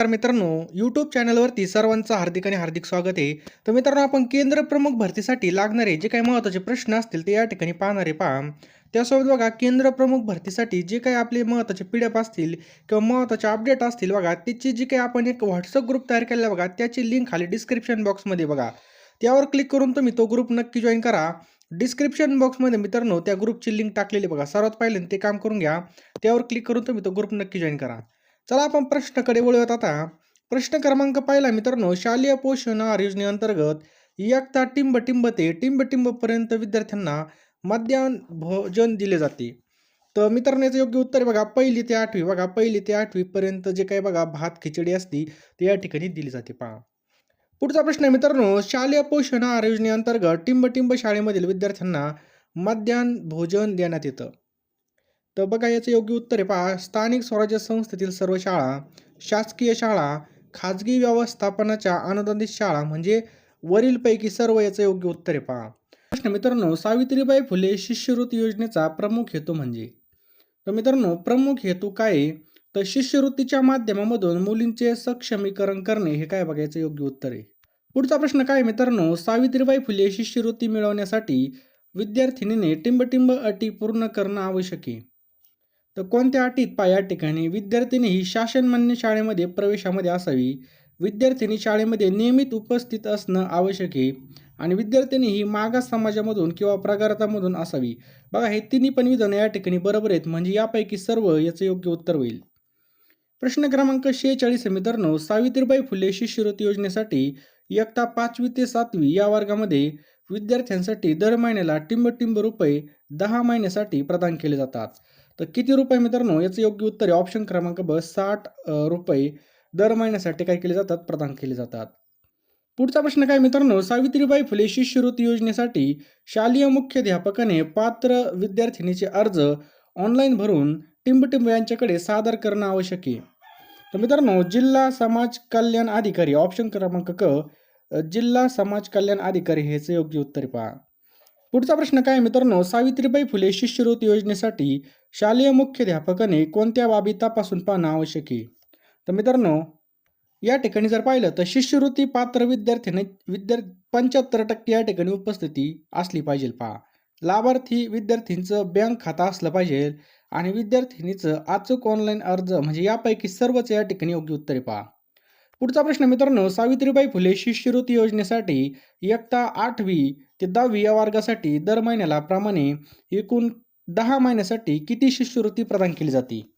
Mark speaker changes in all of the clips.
Speaker 1: तर मित्रांनो यूट्यूब चॅनलवरती सर्वांचं हार्दिक आणि हार्दिक स्वागत आहे. तर मित्रांनो आपण केंद्र प्रमुख भरतीसाठी लागणारे जे काही महत्त्वाचे प्रश्न असतील ते या ठिकाणी पाहणारे पहा. त्यासोबत बघा केंद्र प्रमुख भरतीसाठी जे काही आपले महत्त्वाचे पी डी असतील किंवा महत्त्वाचे अपडेट असतील बघा त्याची जी काही आपण एक व्हॉट्सअप ग्रुप तयार केलेला बघा त्याची लिंक खाली डिस्क्रिप्शन बॉक्समध्ये बघा. त्यावर क्लिक करून तुम्ही तो ग्रुप नक्की जॉईन करा. डिस्क्रिप्शन बॉक्समध्ये मित्रांनो त्या ग्रुपची लिंक टाकलेली बघा. सर्वात पहिले ते काम करून घ्या. त्यावर क्लिक करून तुम्ही तो ग्रुप नक्की जॉईन करा. चला आपण प्रश्नाकडे वळूयात आता. प्रश्न क्रमांक पाहिला मित्रांनो शालेय पोषण आहार योजनेअंतर्गत इयत्ता टिंब टिंब ते टिंब टिंबपर्यंत विद्यार्थ्यांना मध्यान्ह भोजन दिले जाते. तर मित्रांनो याचं योग्य उत्तर आहे बघा पहिली ते आठवी. बघा पहिली ते आठवीपर्यंत जे काही बघा भात खिचडी असती ते या ठिकाणी दिली जाते. पहा. पुढचा प्रश्न आहे मित्रांनो शालेय पोषण आहार योजनेअंतर्गत टिंब टिंब शाळेमधील विद्यार्थ्यांना मध्यान्ह भोजन देण्यात येतं. तर बघा याचं योग्य उत्तर आहे. पहा स्थानिक स्वराज्य संस्थेतील सर्व शाळा शासकीय शाळा खाजगी व्यवस्थापनाच्या अनुदानित शाळा म्हणजे वरीलपैकी सर्व याचं योग्य उत्तर आहे. पहा. प्रश्न मित्रांनो सावित्रीबाई फुले शिष्यवृत्ती योजनेचा प्रमुख हेतू म्हणजे? तर मित्रांनो प्रमुख हेतू काय तर शिष्यवृत्तीच्या माध्यमामधून मुलींचे सक्षमीकरण करणे हे काय बघायचं योग्य उत्तर आहे. पुढचा प्रश्न काय मित्रांनो? सावित्रीबाई फुले शिष्यवृत्ती मिळवण्यासाठी विद्यार्थिनीने टिंबटिंब अटी पूर्ण करणं आवश्यक आहे. तर कोणत्या अटीत पा या ठिकाणी विद्यार्थिनी ही शासनमान्य शाळेमध्ये प्रवेशामध्ये असावी. विद्यार्थिनी शाळेमध्ये नियमित उपस्थित असणं आवश्यक आहे. आणि विद्यार्थिनी ही मागास समाजामधून किंवा प्रगारतामधून असावी. बघा हे तिन्ही पण विधानं या ठिकाणी बरोबर आहेत. म्हणजे यापैकी सर्व याचं योग्य उत्तर होईल. प्रश्न क्रमांक शेहेचाळीस मित्रांनो. सावित्रीबाई फुले शिष्यवृत्ती योजनेसाठी इयत्ता पाचवी ते सातवी या वर्गामध्ये विद्यार्थ्यांसाठी दर महिन्याला टिंब रुपये दहा महिन्यासाठी प्रदान केले जातात. तर किती रुपये मित्रांनो? याचं योग्य उत्तर आहे. ऑप्शन क्रमांक ब साठ रुपये. दर महिन्यासाठी काय केले जातात? प्रदान केले जातात. पुढचा प्रश्न काय मित्रांनो? सावित्रीबाई फुले शिष्यवृत्ती योजनेसाठी शालेय मुख्याध्यापकाने पात्र विद्यार्थिनीचे अर्ज ऑनलाईन भरून टिंबटिंब यांच्याकडे सादर करणं आवश्यक आहे. तर मित्रांनो जिल्हा समाज कल्याण अधिकारी ऑप्शन क्रमांक क जिल्हा समाज कल्याण अधिकारी ह्याचं योग्य उत्तर पहा. पुढचा प्रश्न काय मित्रांनो? सावित्रीबाई फुले शिष्यवृत्ती योजनेसाठी शालेय मुख्याध्यापकाने कोणत्या बाबी तपासून पाहणं आवश्यक आहे? तर मित्रांनो या ठिकाणी जर पाहिलं तर शिष्यवृत्ती पात्र विद्यार्थ्याने विद्यार्थी पंच्याहत्तर टक्के या ठिकाणी उपस्थिती असली पाहिजे पहा. लाभार्थी विद्यार्थींचं बँक खातं असलं पाहिजे आणि विद्यार्थिनीचं अचूक ऑनलाईन अर्ज म्हणजे यापैकी सर्वच या ठिकाणी योग्य उत्तरे पहा. पुढचा प्रश्न मित्रांनो सावित्रीबाई फुले शिष्यवृत्ती योजनेसाठी इयत्ता आठवी ते दहावी या वर्गासाठी दर महिन्याला प्रमाणे एकूण दहा महिन्यासाठी किती शिष्यवृत्ती प्रदान केली जाते?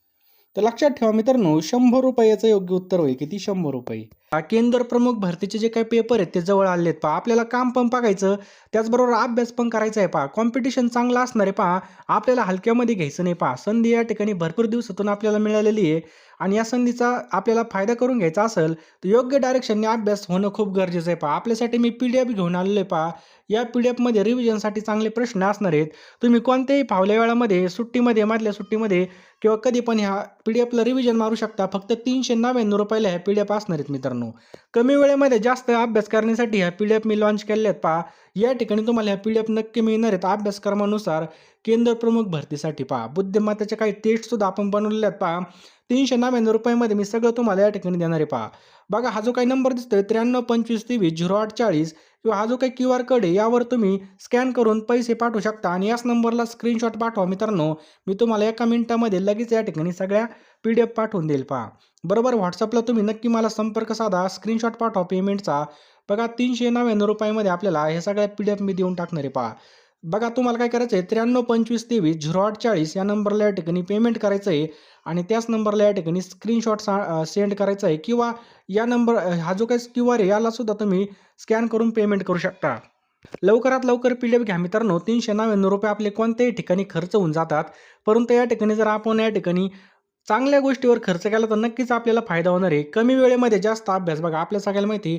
Speaker 1: तर लक्षात ठेवा मित्रांनो शंभर रुपयाचं योग्य उत्तर होईल किती? शंभर रुपये. केंद्र प्रमुख भरतीचे जे काही पेपर आहेत ते जवळ आले आहेत पहा. आपल्याला काम पण बघायचं त्याचबरोबर अभ्यास पण करायचा आहे पहा. कॉम्पिटिशन चांगलं असणार आहे पहा. आपल्याला हलक्यामध्ये घ्यायचं नाही पहा. संधी या ठिकाणी भरपूर दिवसातून आपल्याला मिळालेली आहे. आणि या संधीचा आपल्याला फायदा करून घ्यायचा असेल तर योग्य डायरेक्शनने अभ्यास होणं खूप गरजेचं आहे पहा. आपल्यासाठी मी पी डी एफ घेऊन आलेलो आहे पहा. या पी डी एफमध्ये रिव्हिजनसाठी चांगले प्रश्न असणार आहेत. तुम्ही कोणत्याही फावल्या वेळामध्ये सुट्टीमध्ये मधल्या सुट्टीमध्ये किंवा कधी पण ह्या पी डी एफला रिव्हिजन मारू शकता. फक्त तीनशे नव्याण्णव रुपयाला ह्या पी डी एफ असणार आहेत मित्रांनो. कमी वेळेमध्ये जास्त अभ्यास करण्यासाठी ह्या पी डी एफ मी लॉन्च केले आहेत पहा. या ठिकाणी तुम्हाला ह्या पी डी एफ नक्की मिळणार आहेत. अभ्यासक्रमानुसार केंद्र प्रमुख भरतीसाठी पहा. बुद्धिमत्ताच्या काही टेस्टसुद्धा आपण बनवलेल्या आहेत पहा. तीनशे नव्याण्णव रुपयामध्ये मी सगळं तुम्हाला या ठिकाणी देणार आहे पहा. बघा हा जो काही नंबर दिसतोय त्र्याण्णव पंचवीस तेवीस झिरो आठ चाळीस किंवा हा जो काही क्यू आर कोड आहे यावर तुम्ही स्कॅन करून पैसे पाठवू शकता. आणि याच नंबरला स्क्रीनशॉट पाठवा मित्रांनो. मी तुम्हाला एका मिनिटामध्ये लगेच या ठिकाणी सगळ्या पी डी एफ पाठवून देईल पहा. बरोबर व्हॉट्सअपला तुम्ही नक्की मला संपर्क साधा स्क्रीनशॉट पाठवा पेमेंटचा बघा तीनशे नव्याण्णव रुपयामध्ये आपल्याला हे सगळ्या पी डी एफ मी देऊन टाकणार आहे पहा. बघा तुम्हाला काय करायचं आहे त्र्याण्णव पंचवीस तेवीस झिरो आठ चाळीस या नंबरला या ठिकाणी पेमेंट करायचं आहे आणि त्याच नंबरला या ठिकाणी स्क्रीनशॉट सा सेंड करायचं आहे किंवा या नंबर हा जो काही क्यू आर आहे यालासुद्धा तुम्ही स्कॅन करून पेमेंट करू शकता. लवकरात लवकर पी डी एफ घ्या मित्रांनो. तीनशे नव्याण्णव रुपये आपले कोणत्याही ठिकाणी खर्च होऊन जातात. परंतु या ठिकाणी जर आपण या ठिकाणी चांगल्या गोष्टीवर खर्च केला तर नक्कीच आपल्याला फायदा होणार आहे. कमी वेळेमध्ये जास्त अभ्यास. बघा आपल्या सगळ्याला माहिती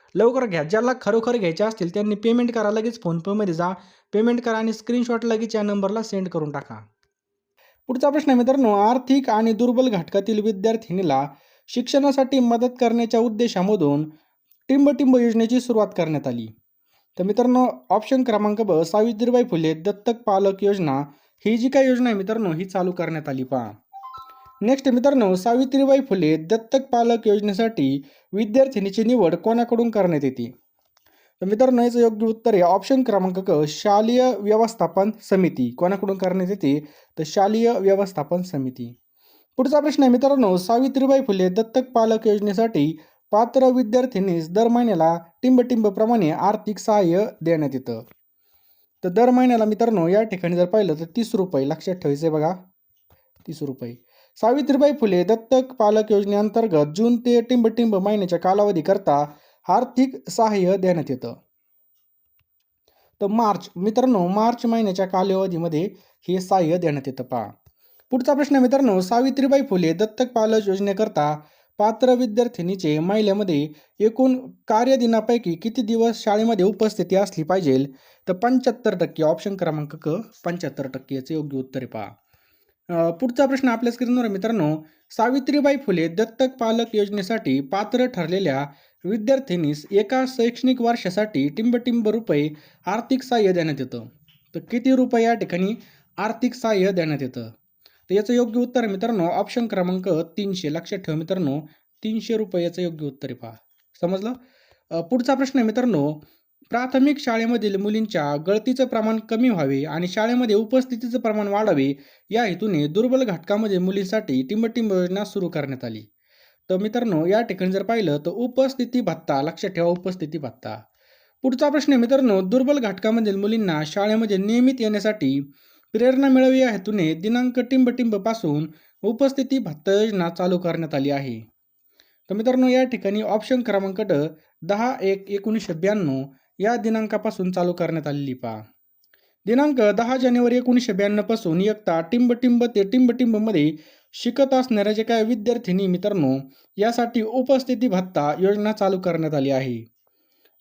Speaker 1: लवकर घ्या. ज्याला खरोखर घ्यायचे असतील त्यांनी पेमेंट करा लगेच फोनपेमध्ये जा. पेमेंट करा आणि स्क्रीनशॉट लगेच या नंबरला सेंड करून टाका. पुढचा प्रश्न आहे मित्रांनो आर्थिक आणि दुर्बल घटकातील विद्यार्थिनीला शिक्षणासाठी मदत करण्याच्या उद्देशामधून टिंबटिंब योजनेची सुरुवात करण्यात आली. तर मित्रांनो ऑप्शन क्रमांक ब सावित्रीबाई फुले दत्तक पालक योजना. ही जी काही योजना आहे मित्रांनो ही चालू करण्यात आली. पहा. नेक्स्ट मित्रांनो सावित्रीबाई फुले दत्तक पालक योजनेसाठी विद्यार्थिनीची निवड कोणाकडून करण्यात येते? तर मित्रांनो याचं योग्य उत्तर आहे. ऑप्शन क्रमांक क शालेय व्यवस्थापन समिती. कोणाकडून करण्यात येते? तर शालेय व्यवस्थापन समिती. पुढचा प्रश्न आहे मित्रांनो सावित्रीबाई फुले दत्तक पालक योजनेसाठी पात्र विद्यार्थिनीस दर महिन्याला टिंबटिंबप्रमाणे आर्थिक सहाय्य देण्यात येतं. तर दर महिन्याला मित्रांनो या ठिकाणी जर पाहिलं तर तीस रुपये. लक्षात ठेवायचं आहे बघा. तीस रुपये. सावित्रीबाई फुले दत्तक पालक योजनेअंतर्गत जून ते टिंबटिंब महिन्याच्या कालावधीकरता आर्थिक सहाय्य देण्यात येतं. तर मार्च मित्रांनो मार्च महिन्याच्या कालावधीमध्ये हे सहाय्य देण्यात येतं पहा. पुढचा प्रश्न मित्रांनो सावित्रीबाई फुले दत्तक पालक योजनेकरता पात्र विद्यार्थिनीचे महिलेमध्ये एकूण कार्यदिनापैकी किती दिवस शाळेमध्ये उपस्थिती असली पाहिजे? तर पंच्याहत्तर टक्के ऑप्शन क्रमांक क पंच्याहत्तर टक्के योग्य उत्तर आहे पहा. पुढचा प्रश्न आपल्या स्क्रीनवर मित्रांनो. सावित्रीबाई फुले दत्तक पालक योजनेसाठी पात्र ठरलेल्या विद्यार्थिनीस एका शैक्षणिक वर्षासाठी टिंबटिंब रुपये आर्थिक सहाय्य देण्यात येतं. तर किती रुपये या ठिकाणी आर्थिक सहाय्य देण्यात येतं? तर याचं योग्य उत्तर आहे मित्रांनो ऑप्शन क्रमांक तीनशे. लक्षात ठेवा मित्रांनो तीनशे रुपये याचं योग्य उत्तर आहे पहा. समजलं? पुढचा प्रश्न आहे मित्रांनो प्राथमिक शाळेमधील मुलींच्या गळतीचं प्रमाण कमी व्हावे आणि शाळेमध्ये उपस्थितीचं प्रमाण वाढावे या हेतूने दुर्बल घटकामध्ये मुलींसाठी टिंबटिंब योजना सुरू करण्यात आली. तर मित्रांनो या ठिकाणी जर पाहिलं तर उपस्थिती भत्ता लक्षात ठेवा उपस्थिती भत्ता. पुढचा प्रश्न आहे मित्रांनो दुर्बल घटकामधील मुलींना शाळेमध्ये नियमित येण्यासाठी प्रेरणा मिळावी या हेतूने दिनांक टिंबटिंबपासून उपस्थिती भत्ता योजना चालू करण्यात आली आहे. तर मित्रांनो या ठिकाणी ऑप्शन क्रमांक ड दहा एक एकोणीसशे ब्याण्णव या दिनांकापासून चालू करण्यात आलेली पहा. दिनांक दहा जानेवारी एकोणीसशे ब्याण्णवपासून इयत्ता टिंबटिंब ते टिंबटिंबमध्ये शिकत असणाऱ्या जे काय विद्यार्थिनी मित्रांनो यासाठी उपस्थिती भत्ता योजना चालू करण्यात आली आहे.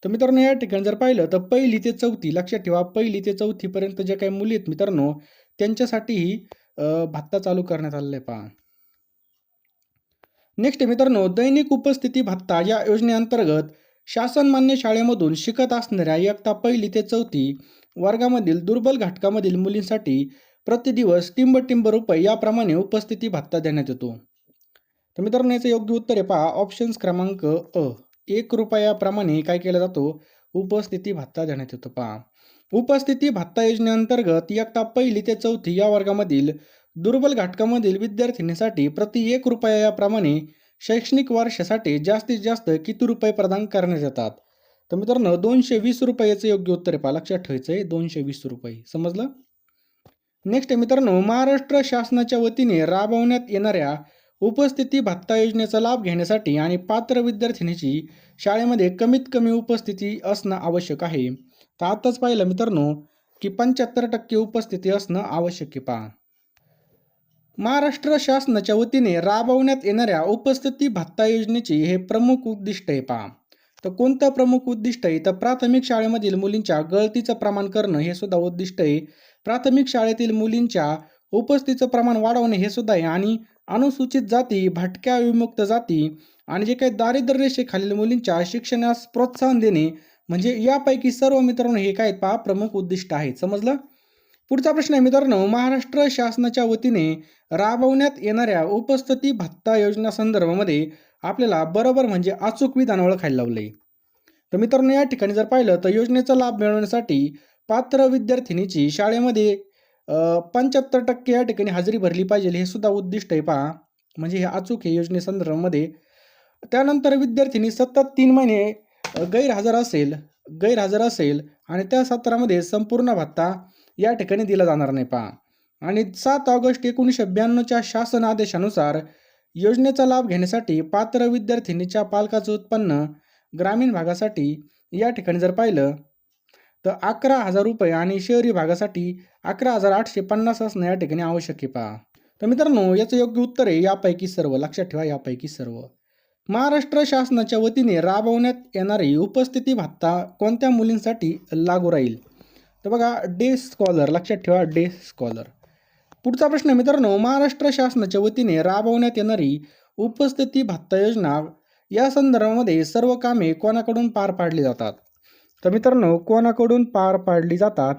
Speaker 1: तर मित्रांनो या ठिकाणी जर पाहिलं तर पहिली ते चौथी लक्षात ठेवा पहिली ते चौथीपर्यंत जे काही मुली आहेत मित्रांनो त्यांच्यासाठीही भत्ता चालू करण्यात आलेला आहे पहा. नेक्स्ट मित्रांनो दैनिक उपस्थिती भत्ता या योजनेअंतर्गत शासनमान्य शाळेमधून शिकत असणाऱ्या इयत्ता पहिली ते चौथी वर्गामधील दुर्बल घटकामधील मुलींसाठी प्रतिदिवस टिंब रुपये याप्रमाणे उपस्थिती भत्ता देण्यात येतो. तर मित्रांनो याचं योग्य उत्तर आहे पहा. ऑप्शन्स क्रमांक अ. एक रुपयाप्रमाणे काय केला जातो? उपस्थिती भत्ता देण्यात येतो पहा. उपस्थिती भत्ता योजनेअंतर्गत इयत्ता पहिली ते चौथी या वर्गामधील दुर्बल घटकामधील विद्यार्थिनीसाठी प्रति एक रुपया याप्रमाणे शैक्षणिक वर्षासाठी जास्तीत जास्त किती रुपये प्रदान करण्यात येतात? तर मित्रांनो दोनशे वीस रुपयाचं योग्य उत्तर पहा लक्षात ठेवायचं आहे दोनशे वीस रुपये. समजलं? नेक्स्ट मित्रांनो महाराष्ट्र शासनाच्या वतीने राबवण्यात येणाऱ्या उपस्थिती भत्ता योजनेचा लाभ घेण्यासाठी आणि पात्र विद्यार्थिनीची शाळेमध्ये कमीत कमी उपस्थिती असणं आवश्यक आहे. तर आताच पाहिलं मित्रांनो की पंच्याहत्तर टक्के उपस्थिती असणं आवश्यक आहे. पहा. महाराष्ट्र शासनाच्या वतीने राबवण्यात येणाऱ्या उपस्थिती भत्ता योजनेचे हे प्रमुख उद्दिष्ट आहे पहा. तर कोणतं प्रमुख उद्दिष्ट आहे? तर प्राथमिक शाळेमधील मुलींच्या गळतीचं प्रमाण करणं हे सुद्धा उद्दिष्ट आहे. प्राथमिक शाळेतील मुलींच्या उपस्थितीचं प्रमाण वाढवणे हे सुद्धा आहे. आणि अनुसूचित जाती भटक्या विमुक्त जाती आणि जे काही दारिद्र्य रेषेखालील मुलींच्या शिक्षणास प्रोत्साहन देणे म्हणजे यापैकी सर्व मित्रांनो हे काय आहेत पहा प्रमुख उद्दिष्ट आहे. समजलं? पुढचा प्रश्न आहे मित्रांनो महाराष्ट्र शासनाच्या वतीने राबवण्यात येणाऱ्या उपस्थिती भत्ता योजना संदर्भामध्ये आपल्याला बरोबर म्हणजे अचूक विधान ओळखायला लावलंय. तर मित्रांनो या ठिकाणी जर पाहिलं तर योजनेचा लाभ मिळवण्यासाठी पात्र विद्यार्थिनीची शाळेमध्ये पंच्याहत्तर टक्के या ठिकाणी हजेरी भरली पाहिजे हे सुद्धा उद्दिष्ट आहे पहा. म्हणजे हे अचूक आहे योजनेसंदर्भामध्ये त्यानंतर विद्यार्थिनी सतत तीन महिने गैरहजर असेल गैरहजर असेल आणि त्या सत्रामध्ये संपूर्ण भत्ता या ठिकाणी दिला जाणार नाही पहा. आणि सात ऑगस्ट एकोणीसशे ब्याण्णवच्या शासन आदेशानुसार योजनेचा लाभ घेण्यासाठी पात्र विद्यार्थिनीच्या पालकाचं उत्पन्न ग्रामीण भागासाठी या ठिकाणी जर पाहिलं तर अकरा हजार रुपये आणि शहरी भागासाठी अकरा हजार आठशे पन्नास असणं या ठिकाणी आवश्यक आहे पहा. तर मित्रांनो याचं योग्य उत्तर आहे यापैकी सर्व लक्षात ठेवा यापैकी सर्व. महाराष्ट्र शासनाच्या वतीने राबवण्यात येणारी उपस्थिती भत्ता कोणत्या मुलींसाठी लागू राहील? तर बघा डे स्कॉलर लक्षात ठेवा डे स्कॉलर पुढचा प्रश्न मित्रांनो महाराष्ट्र शासनाच्या वतीने राबवण्यात येणारी उपस्थिती भत्ता योजना या संदर्भामध्ये सर्व कामे कोणाकडून पार पाडली जातात? तर मित्रांनो कोणाकडून पार पाडली जातात?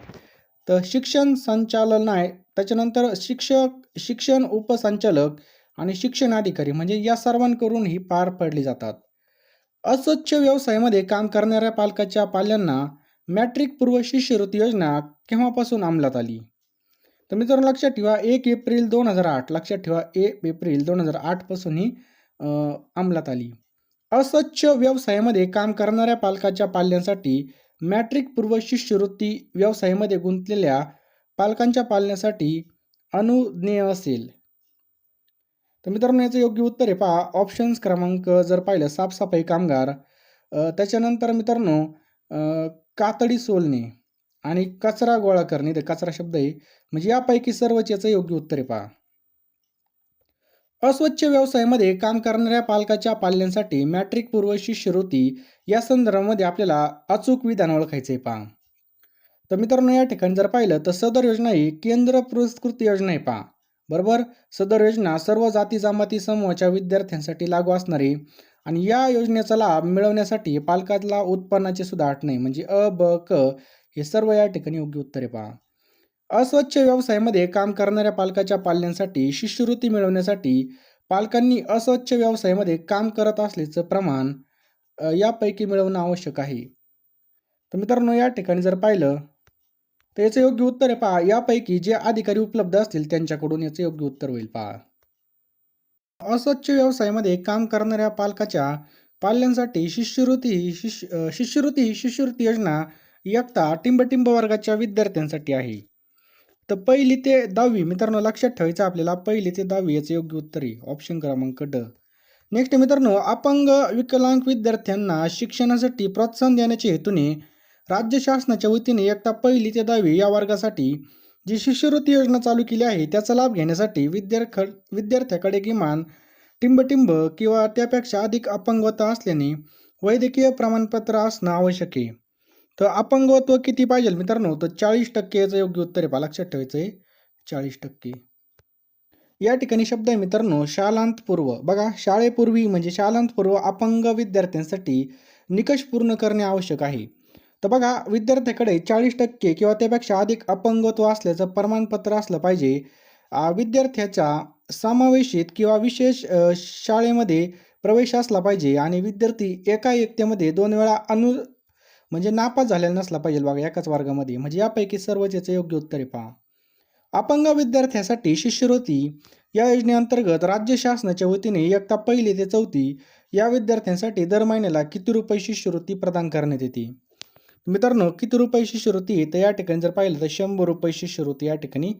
Speaker 1: तर शिक्षण संचालनाय त्याच्यानंतर शिक्षक शिक्षण उपसंचालक आणि शिक्षण अधिकारी म्हणजे या सर्वांकडून ही पार पाडली जातात. अस्वच्छ व्यवसायामध्ये काम करणाऱ्या पालकाच्या पाल्यांना मॅट्रिक पूर्व शिष्यवृत्ती योजना केव्हापासून अंमलात आली? तर मित्रांनो लक्षात ठेवा एक एप्रिल दोन हजार आठ लक्षात ठेवा एक एप्रिल दोन हजार आठपासून ही अंमलात आली. अस्वच्छ व्यवसायामध्ये काम करणाऱ्या पालकाच्या पाल्यांसाठी मॅट्रिक पूर्व शिष्यवृत्ती व्यवसायामध्ये गुंतलेल्या पालकांच्या पालण्यासाठी अनुज्ञेय असेल. तर मित्रांनो याचं योग्य उत्तर आहे. पहा ऑप्शन्स क्रमांक जर पाहिलं साफसफाई कामगार त्याच्यानंतर मित्रांनो कातडी सोलणे आणि कचरा गोळा करणे ते कचरा शब्द आहे. म्हणजे यापैकी सर्वच याचं योग्य उत्तर आहे पहा. अस्वच्छ व्यवसायामध्ये काम करणाऱ्या पालकाच्या पाल्यांसाठी मॅट्रिक पूर्व शिष्यवृत्ती या संदर्भामध्ये आपल्याला अचूक विधान ओळखायचे आहे पहा. तर मित्रांनो या ठिकाणी जर पाहिलं तर सदर योजना ही केंद्र पुरस्कृत योजना आहे पहा. बरोबर? सदर योजना सर्व जाती जमाती समूहाच्या विद्यार्थ्यांसाठी लागू असणारी आणि या योजनेचा लाभ मिळवण्यासाठी पालकाला उत्पन्नाची सुद्धा आठ नाही. म्हणजे अ ब क हे सर्व या ठिकाणी योग्य उत्तरे पहा. अस्वच्छ व्यवसायामध्ये काम करणाऱ्या पालकाच्या पाल्यांसाठी शिष्यवृत्ती मिळवण्यासाठी पालकांनी अस्वच्छ व्यवसायामध्ये काम करत असल्याचं प्रमाण यापैकी मिळवणं आवश्यक आहे. तर मित्रांनो या ठिकाणी जर पाहिलं तर याचं योग्य उत्तर आहे पहा. यापैकी जे अधिकारी उपलब्ध असतील त्यांच्याकडून याचं योग्य उत्तर होईल. पहा. अस्वच्छ व्यवसायामध्ये काम करणाऱ्या पालकाच्या पाल्यांसाठी शिष्यवृत्ती ही शिष्य शिष्यवृत्ती ही शिष्यवृत्ती योजना एकता टिंबटिंब वर्गाच्या विद्यार्थ्यांसाठी आहे. तर पहिली ते दहावी मित्रांनो लक्षात ठेवायचं आपल्याला पहिली ते दहावी याचं योग्य उत्तर आहे. ऑप्शन क्रमांक ड. नेक्स्ट मित्रांनो अपंग विकलांग विद्यार्थ्यांना शिक्षणासाठी प्रोत्साहन देण्याच्या हेतूने राज्य शासनाच्या वतीने एकता पहिली ते दहावी या वर्गासाठी जी शिष्यवृत्ती योजना चालू केली आहे त्याचा लाभ घेण्यासाठी विद्यार्थ विद्यार्थ्याकडे किमान टिंबटिंब किंवा त्यापेक्षा अधिक अपंगत्व असल्याने वैद्यकीय प्रमाणपत्र असणं आवश्यक आहे. तर अपंगत्व किती पाहिजे मित्रांनो? तर चाळीस टक्केचं योग्य उत्तर आहे लक्षात ठेवायचं आहे. चाळीस टक्के. या ठिकाणी शब्द आहे मित्रांनो शालांतपूर्व बघा शाळेपूर्वी म्हणजे शालांतपूर्व अपंग विद्यार्थ्यांसाठी निकष पूर्ण करणे आवश्यक आहे. तर बघा विद्यार्थ्याकडे चाळीस टक्के किंवा त्यापेक्षा अधिक अपंगत्व असल्याचं प्रमाणपत्र असलं पाहिजे. विद्यार्थ्याच्या विद्यार्थ्याचा समावेशित किंवा विशेष शाळेमध्ये प्रवेश असला पाहिजे आणि विद्यार्थी एका एकतेमध्ये दोन वेळा अनु म्हणजे नापास झालेला नसला पाहिजे बघा एकाच वर्गामध्ये. म्हणजे यापैकी सर्वच याचं योग्य उत्तर आहे पहा. अपंग विद्यार्थ्यासाठी शिष्यवृत्ती या योजनेअंतर्गत राज्य शासनाच्या वतीने इयत्ता पहिली ते चौथी या विद्यार्थ्यांसाठी दर महिन्याला किती रुपये शिष्यवृत्ती प्रदान करण्यात येते? मित्रांनो किती रुपये शिष्यवृत्ती तर या ठिकाणी जर पाहिलं तर शंभर रुपये शिष्यवृत्ती या ठिकाणी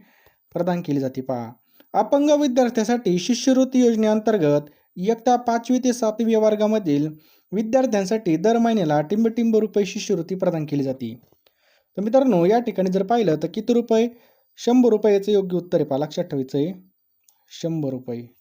Speaker 1: प्रदान केली जाते. पहा अपंग विद्यार्थ्यासाठी शिष्यवृत्ती योजनेअंतर्गत इयत्ता पाचवी ते सातवी वर्गामधील विद्यार्थ्यांसाठी दर महिन्याला टिंबटिंब रुपये शिष्यवृत्ती प्रदान केली जाते. तर मित्रांनो या ठिकाणी जर पाहिलं तर किती रुपये? शंभर रुपयाचं योग्य उत्तर आहे. पहा लक्षात ठेवायचं आहे शंभर रुपये.